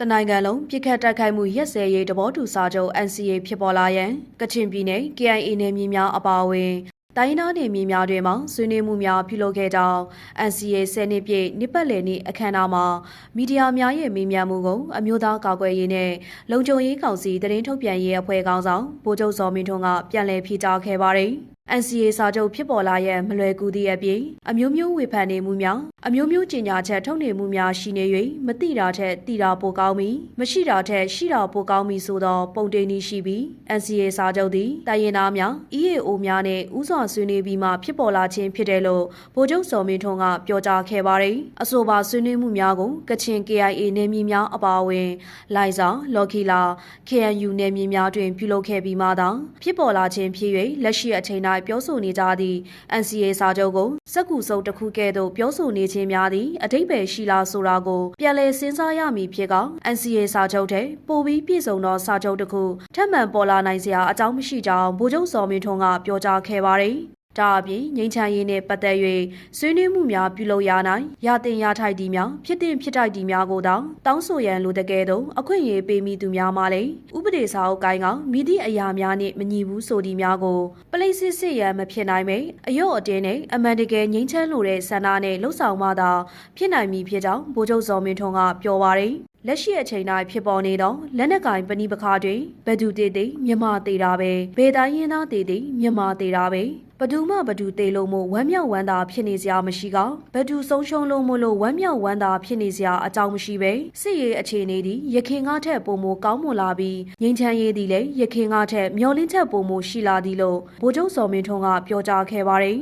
တနိုင်ငံလုံးပြစ်ခတ်တိုက်ခိုက်မှုရက်စဲရေးတဘောတူစာချုပ် NCA ဖြစ်ပေါ်လာရန်ကချင်ပြည်နယ် KIA နယ်မြေများအပါအဝင်တိုင်းဒေသနယ်မြေများတွင်မှဆွေးနွေးမှုများပြုလုပ်ခဲ့ကြောင်း NCA 10နှစ်ပြည့်နှစ်ပတ်လည်နေ့အခမ်းအနားမှာမီဒီယာများရဲ့မေးမြန်းမှုကိုအမျိုးသားကာကွယ်ရေးနဲ့လုံခြုံရေးကောင်စီတရင်ထုတ်ပြန်ရေးအဖွဲ့ခေါင်းဆောင်ဗိုလ်ချုပ်စောမင်းထွန်းကပြန်လည်ဖြေကြားခဲ့ပါတယ်။ NCA စာချုပ်ဖြစ်ပေါ်လာရန်မလွယ်ကူသည့်အပြင်အမျိုးမျိုးဝေဖန်နေမှုများအမျိုးမျိုးကြေညာချက်ထုတ်နေမှုများရှိနေ၍မတိတာထက်တိတာပိုကောင်းပြီးမရှိတာထက်ရှိတာပိုကောင်းပြီးဆိုသောပုံတင်နည်းရှိပြီး NCA စာချုပ်သည်တိုင်းရင်းသားများ EAO များနဲ့ဥစွာဆွေးနွေးပြီးမှဖြစ်ပေါ်လာခြင်းဖြစ်တယ်လို့ဗိုလ်ချုပ်စောမင်းထွန်းကပြောကြားခဲ့ပါတယ်။အဆိုပါဆွေးနွေးမှုများကိုကချင် KIA နယ်မြေများအပါအဝင်လိုင်ဇာလော်ခီလာ KNU နယ်မြေများတွင်ပြုလုပ်ခဲ့ပြီးမှသာဖြစ်ပေါ်လာခြင်းဖြစ်၍လက်ရှိအချိန်၌ပြောဆိုနေကြသည့် NCA စာချုပ်ကိုစက္ကူစုပ်တစ်ခုကဲ့သို့ပြောဆိုနေခြင်းများသည်အတိတ်ပဲရှိလားဆိုတာကိုပြန်လည်စဉ်းစားရမည်ဖြစ်က NCA စာချုပ်တဲ့ပိုပြီးပြည့်စုံသောစာချုပ်တစ်ခုထပ်မံပေါ်လာနိုင်စရာအကြောင်းမရှိကြောင်းဗိုလ်ချုပ်စောမင်းထွန်းကပြောကြားခဲ့ပါတယ်။ ဒါအပြင်ငိမ့်ချမ်းရေးနဲ့ပတ်သက်၍ဆွေးနွေးမှုများပြုလုပ်ရနိုင်ရတင်ရထိုက်သည်များဖြစ်တင်ဖြစ်ထိုက်သည်များကိုတောင်းတောင်းဆိုရန်လိုတဲ့ကဲ့သို့အခွင့်အရေးပေးမိသူများမှလည်းဥပဒေစာအုပ်ကိုင်းကမိသည့်အရာများနှင့်မညီဘူးဆိုသည်များကိုပလိစစ်စစ်ရန်မဖြစ်နိုင်ပေအယော့အတင်းနဲ့အမှန်တကယ်ငိမ့်ချမ်းလိုတဲ့ဆန္ဒနဲ့လှုပ်ဆောင်မှသာဖြစ်နိုင်မည်ဖြစ်ကြောင်းဗိုလ်ချုပ်စောမင်းထွန်းကပြောပါရယ်လက်ရှိအချိန်တိုင်းဖြစ်ပေါ်နေသောလက်နက်ကင်ပဏိပခါတွင်ဘဒူတေတေမြမသေးတာပဲဘယ်တိုင်းရင်းသားတေတေမြမသေးတာပဲ ဘဒူမှဘဒူတေလို့မို့ဝမ်းမြောက်ဝမ်းသာဖြစ်နေစရာမရှိကဘဒူဆုံးရှုံးလို့မို့လို့ဝမ်းမြောက်ဝမ်းသာဖြစ်နေစရာအကြောင်းမရှိပဲစစ်ရေးအခြေအနေသည်ရခင်ကားထက်ပုံမကောင်းမွန်လာပြီးငြိမ်းချမ်းရေးသည်လည်းရခင်ကားထက်မျောလင်းချက်ပုံမရှိလာသည်လို့ဗိုလ်ချုပ်စောမင်းထွန်းကပြောကြားခဲ့ပါတယ်